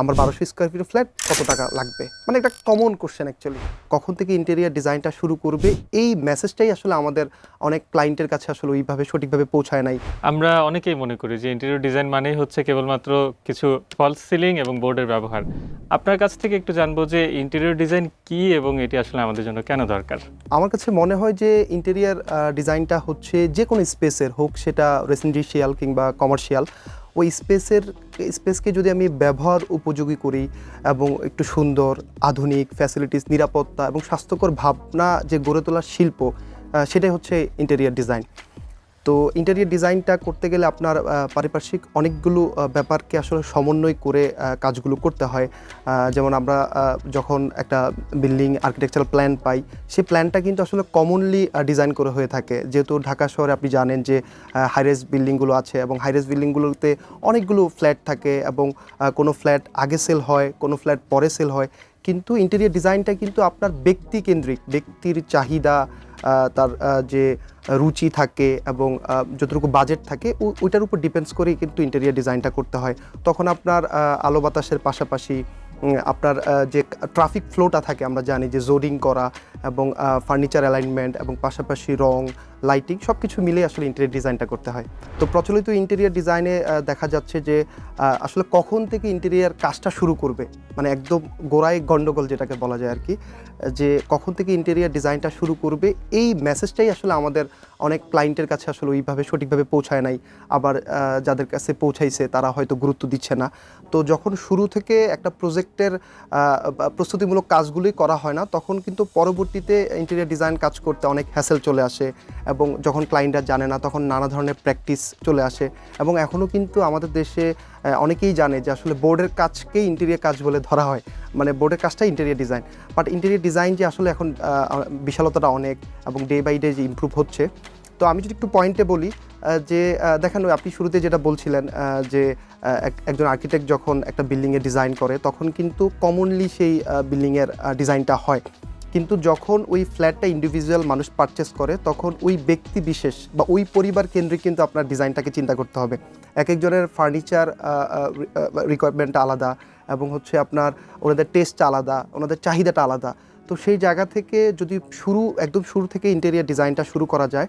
আমার বারোশো square feet flat কত টাকা লাগবে? মানে একটা কমন কোশ্চেন অ্যাকচুয়ালি কখন থেকে ইন্টেরিয়ার ডিজাইনটা শুরু করবে? এই মেসেজটাই আসলে আমাদের অনেক ক্লায়েন্টের কাছে আসলে ওইভাবে সঠিকভাবে পৌঁছায় নাই। আমরা অনেকেই মনে করি যে ইন্টেরিয়র ডিজাইন মানেই হচ্ছে কেবলমাত্র কিছু ফলস সিলিং এবং বোর্ডের ব্যবহার। আপনার কাছ থেকে একটু জানব যে ইন্টেরিয়র ডিজাইন কি এবং এটি আসলে আমাদের জন্য কেন দরকার? আমার কাছে মনে হয় যে ইন্টেরিয়ার ডিজাইনটা হচ্ছে যে কোনো স্পেসের হোক সেটা রেসিডেন্সিয়াল কিংবা কমার্শিয়াল ওই স্পেসের, স্পেসকে যদি আমি ব্যবহার উপযোগী করি এবং একটু সুন্দর, আধুনিক ফ্যাসিলিটিস নিরাপত্তা এবং স্বাস্থ্যকর ভাবনা যে গড়ে তোলার শিল্প সেটাই হচ্ছে ইন্টেরিয়ার ডিজাইন তো ইন্টেরিয়ার ডিজাইনটা করতে গেলে আপনার পারিপার্শ্বিক অনেকগুলো ব্যাপারকে আসলে সমন্বয় করে কাজগুলো করতে হয়। যেমন আমরা যখন একটা বিল্ডিং আর্কিটেকচারাল প্ল্যান পাই সেই প্ল্যানটা কিন্তু আসলে কমনলি ডিজাইন করে হয়ে থাকে। যেহেতু ঢাকা শহরে আপনি জানেন যে হাইরেস বিল্ডিংগুলো আছে এবং হাইরেস বিল্ডিংগুলোতে অনেকগুলো ফ্ল্যাট থাকে এবং কোনো ফ্ল্যাট আগে সেল হয়, কোনো ফ্ল্যাট পরে সেল হয়। কিন্তু ইন্টেরিয়ার ডিজাইনটা কিন্তু আপনার ব্যক্তিকেন্দ্রিক, ব্যক্তির চাহিদা তার যে রুচি থাকে এবং যতটুকু বাজেট থাকে ওইটার উপর ডিপেন্ডস করেই কিন্তু ইন্টেরিয়ার ডিজাইনটা করতে হয়। তখন আপনার আলো বাতাসের পাশাপাশি আপনার যে ট্রাফিক ফ্লোটা থাকে, আমরা জানি যে জোরিং করা এবং ফার্নিচার অ্যালাইনমেন্ট এবং পাশাপাশি রং লাইটিং সব কিছু মিলে আসলে ইন্টেরিয়ার ডিজাইনটা করতে হয়। তো প্রচলিত ইন্টেরিয়ার ডিজাইনে দেখা যাচ্ছে যে আসলে কখন থেকে ইন্টেরিয়ার কাজটা শুরু করবে? মানে একদম গোড়ায় গন্ডগোল যেটাকে বলা যায় আর কি যে কখন থেকে ইন্টেরিয়ার ডিজাইনটা শুরু করবে? এই মেসেজটাই আসলে আমাদের অনেক ক্লায়েন্টের কাছে আসলে ওইভাবে সঠিকভাবে পৌঁছায় নাই। আবার যাদের কাছে পৌঁছাইছে, তারা হয়তো গুরুত্ব দিচ্ছে না। তো যখন শুরু থেকে একটা প্রজেক্টের প্রস্তুতিমূলক কাজগুলি করা হয় না, তখন কিন্তু পরবর্তীতে ইন্টেরিয়ার ডিজাইন কাজ করতে অনেক হ্যাসেল চলে আসে। এবং যখন ক্লায়েন্টরা জানে না, তখন নানা ধরনের প্র্যাকটিস চলে আসে। এবং এখনও কিন্তু আমাদের দেশে অনেকেই জানে যে আসলে বোর্ডের কাজকেই ইন্টেরিয়ার কাজ বলে ধরা হয়। মানে বোর্ডের কাজটাই interior design but interior design যে আসলে এখন বিশালতাটা অনেক এবং ডে বাই ডে যে ইমপ্রুভ হচ্ছে। তো আমি যদি একটু পয়েন্টে বলি যে দেখেন আপনি শুরুতে যেটা বলছিলেন যে এক- একজন আর্কিটেক্ট যখন একটা বিল্ডিংয়ের ডিজাইন করে, তখন কিন্তু কমনলি সেই বিল্ডিংয়ের ডিজাইনটা হয়। কিন্তু যখন ওই ফ্ল্যাটটা ইন্ডিভিজুয়াল মানুষ পারচেস করে, তখন ওই ব্যক্তি বিশেষ বা ওই পরিবার কেন্দ্রিক কিন্তু আপনার ডিজাইনটাকে চিন্তা করতে হবে। এক একজনের ফার্নিচার রিকোয়ারমেন্টটা আলাদা এবং হচ্ছে আপনার ওনাদের টেস্টটা আলাদা, ওনাদের চাহিদাটা আলাদা। তো সেই জায়গা থেকে যদি শুরু, একদম শুরু থেকে ইন্টেরিয়ার ডিজাইনটা শুরু করা যায়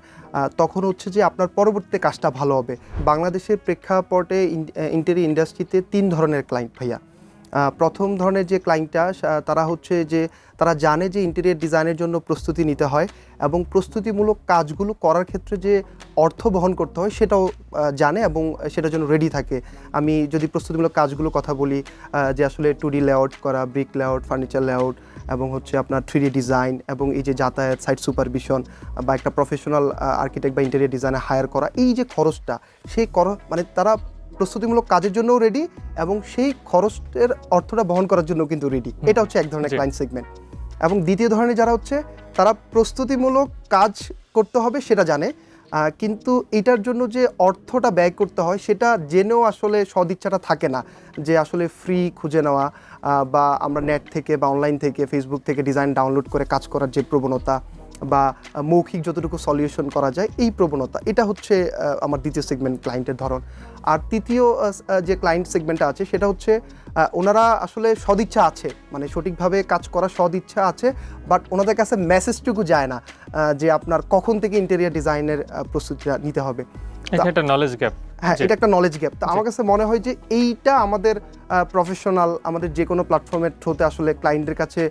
তখন হচ্ছে যে আপনার পরবর্তীতে কাজটা ভালো হবে। বাংলাদেশের প্রেক্ষাপটে ইন্টেরিয়ার ইন্ডাস্ট্রিতে তিন ধরনের ক্লায়েন্ট ভাইয়া। প্রথম ধরনের যে ক্লায়েন্টটা তারা হচ্ছে যে, তারা জানে যে ইন্টেরিয়ার ডিজাইনের জন্য প্রস্তুতি নিতে হয় এবং প্রস্তুতিমূলক কাজগুলো করার ক্ষেত্রে যে অর্থ বহন করতে হয় সেটাও জানে এবং সেটার জন্য রেডি থাকে। আমি যদি প্রস্তুতিমূলক কাজগুলো কথা বলি যে আসলে টু ডি লেআউট করা ব্রিক লেআউট ফার্নিচার লেআউট এবং হচ্ছে আপনার থ্রি ডিজাইন এবং এই যে যাতায়াত সাইট সুপারভিশন বা একটা প্রফেশনাল আর্কিটেক্ট বা ইন্টেরিয়ার ডিজাইনার হায়ার করা, এই যে খরচটা, সেই খরচ মানে তারা প্রস্তুতিমূলক কাজের জন্যও রেডি এবং সেই খরচের অর্থটা বহন করার জন্য কিন্তু রেডি এটা হচ্ছে এক ধরনের। ক্লায়েন্ট সেগমেন্ট এবং দ্বিতীয় ধরনের যারা হচ্ছে তারা প্রস্তুতিমূলক কাজ করতে হবে সেটা জানে। কিন্তু এটার জন্য যে অর্থটা ব্যয় করতে হয় সেটা জেনেও আসলে সদিচ্ছাটা থাকে না যে আসলে ফ্রি খুঁজে নেওয়া বা আমরা নেট থেকে বা অনলাইন থেকে ফেসবুক থেকে ডিজাইন ডাউনলোড করে কাজ করার যে প্রবণতা বা মৌখিক যতটুকু সলিউশন করা যায়, এই প্রবণতা। এটা হচ্ছে আমার দ্বিতীয় সেগমেন্ট ক্লায়েন্টের ধরন। আর তৃতীয় যে ক্লায়েন্ট সেগমেন্টটা আছে, সেটা হচ্ছে ওনারা আসলে সদিচ্ছা আছে। মানে সঠিকভাবে কাজ করার সদিচ্ছা আছে বাট ওনাদের কাছে মেসেজটুকু যায় না যে আপনার কখন থেকে ইন্টেরিয়ার ডিজাইনের প্রস্তুতিটা নিতে হবে। নলেজ গ্যাপ হ্যাঁ এটা একটা নলেজ গ্যাপ তো আমার কাছে মনে হয় যে এইটা আমাদের প্রফেশনাল আমাদের যে কোনো প্ল্যাটফর্মের থ্রুতে আসলে ক্লায়েন্টের কাছে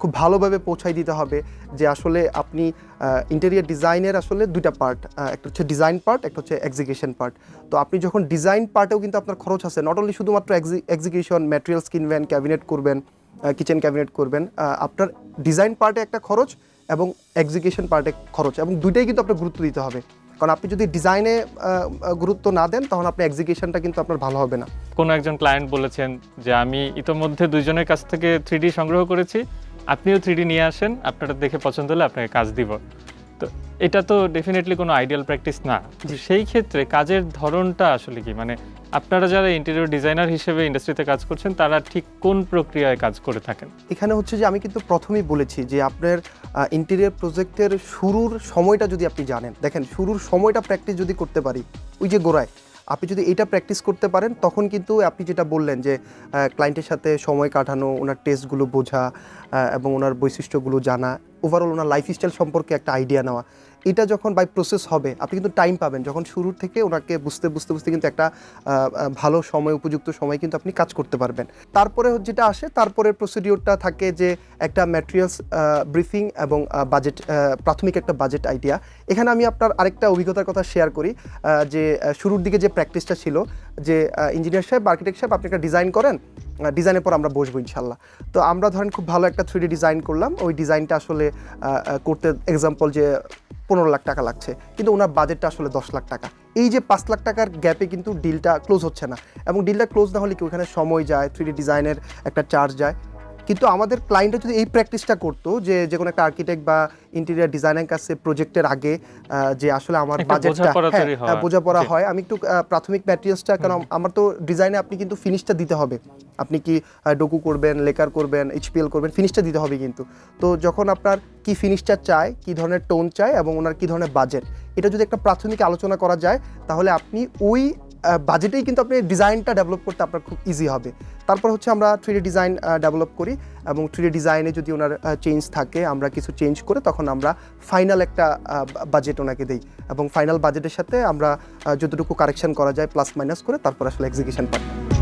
খুব ভালোভাবে পৌঁছাই দিতে হবে যে আসলে আপনি ইন্টেরিয়ার ডিজাইনের আসলে দুইটা পার্ট একটা হচ্ছে ডিজাইন পার্ট একটা হচ্ছে এক্সিকিউশন পার্ট তো আপনি যখন ডিজাইন পার্টেও কিন্তু আপনার খরচ আছে নট অনলি শুধুমাত্র এক্সিকিউশন ম্যাটেরিয়ালস কিনবেন ক্যাবিনেট করবেন কিচেন ক্যাবিনেট করবেন আপনার ডিজাইন পার্টে একটা খরচ এবং এক্সিকিউশন পার্টে খরচ এবং দুইটাই কিন্তু আপনার গুরুত্ব দিতে হবে। কারণ আপনি যদি ডিজাইনে গুরুত্ব না দেন তখন আপনি এক্সিকিউশনটা কিন্তু আপনার ভালো হবে না। কোনো একজন ক্লায়েন্ট বলেছেন যে আমি ইতোমধ্যে দুইজনের কাছ থেকে থ্রি সংগ্রহ করেছি আপনিও থ্রি নিয়ে আসেন আপনারা দেখে পছন্দ হলে আপনাকে কাজ দিব। তো এটা তো ডেফিনেটলি কোনো আইডিয়াল প্র্যাকটিস না। সেই ক্ষেত্রে কাজের ধরনটা আসলে কি? মানে আপনারা যারা ইন্টেরিয়র ডিজাইনার হিসেবে ইন্ডাস্ট্রিতে কাজ করছেন, তারা ঠিক কোন প্রক্রিয়ায় কাজ করে থাকেন? এখানে হচ্ছে যে আমি কিন্তু প্রথমেই বলেছি যে আপনার ইন্টেরিয়ার প্রজেক্টের শুরুর সময়টা যদি আপনি জানেন, দেখেন শুরুর সময়টা প্র্যাকটিস যদি করতে পারি, ওই যে গোড়ায়, আপনি যদি এটা প্র্যাকটিস করতে পারেন, তখন কিন্তু আপনি যেটা বললেন যে ক্লায়েন্টের সাথে সময় কাটানো, ওনার টেস্টগুলো বোঝা এবং ওনার বৈশিষ্ট্যগুলো জানা ওভারঅল ওনার লাইফস্টাইল সম্পর্কে একটা আইডিয়া নেওয়া এটা যখন বাই প্রসেস হবে, আপনি কিন্তু টাইম পাবেন। যখন শুরুর থেকে ওনাকে বুঝতে বুঝতে বুঝতে কিন্তু একটা ভালো সময়, উপযুক্ত সময় কিন্তু আপনি কাজ করতে পারবেন। তারপরে যেটা আসে তারপরে প্রসিডিওরটা থাকে যে একটা ম্যাটেরিয়ালস ব্রিফিং এবং বাজেট প্রাথমিক একটা বাজেট আইডিয়া এখানে আমি আপনার আরেকটা অভিজ্ঞতার কথা শেয়ার করি যে শুরুর দিকে যে প্র্যাকটিসটা ছিল, যে ইঞ্জিনিয়ার সাহেব আর্কিটেক্ট সাহেব, আপনি একটা ডিজাইন করেন ডিজাইনের পর আমরা বসবো ইনশাল্লাহ তো আমরা ধরেন খুব ভালো একটা থ্রি ডিজাইন করলাম। ওই ডিজাইনটা আসলে করতে এক্সাম্পল যে পনেরো লাখ টাকা লাগছে, কিন্তু ওনার বাজেটটা আসলে দশ লাখ টাকা। এই যে পাঁচ লাখ টাকার গ্যাপে কিন্তু ডিলটা ক্লোজ হচ্ছে না। এবং ডিলটা ক্লোজ না হলে কি ওখানে সময় যায় থ্রি ডিজাইনের একটা চার্জ যায়? কিন্তু আমাদের ক্লায়েন্টরা যদি এই প্র্যাকটিসটা করতো যে যে কোনো একটা আর্কিটেক্ট বা ইন্টেরিয়ার ডিজাইনের কাছে প্রজেক্টের আগে যে আসলে আমার বাজেটটা বোঝাপড়া। বোঝাপড়া জি। হয় আমি একটু প্রাথমিক ম্যাটেরিয়ালসটা কারণ আমার তো ডিজাইনে আপনি কিন্তু ফিনিশটা দিতে হবে আপনি কি ডোকু করবেন লেকার করবেন এইচপিএল করবেন ফিনিশটা দিতে হবে কিন্তু তো যখন আপনার কি ফিনিশটা চায় কি ধরনের টোন চায় এবং ওনার কি ধরনের বাজেট এটা যদি একটা প্রাথমিক আলোচনা করা যায় তাহলে আপনি ওই বাজেটেই কিন্তু আপনি ডিজাইনটা ডেভেলপ করতে আপনার খুব ইজি হবে। তারপর হচ্ছে আমরা থ্রি ডিজাইন ডেভেলপ করি এবং থ্রি ডিজাইনে যদি ওনার চেঞ্জ থাকে, আমরা কিছু চেঞ্জ করে তখন আমরা ফাইনাল একটা বাজেট ওনাকে দিই এবং ফাইনাল বাজেটের সাথে আমরা যতটুকু কারেকশন করা যায় প্লাস মাইনাস করে তারপর আসলে এক্সিকিউশন পাঠাই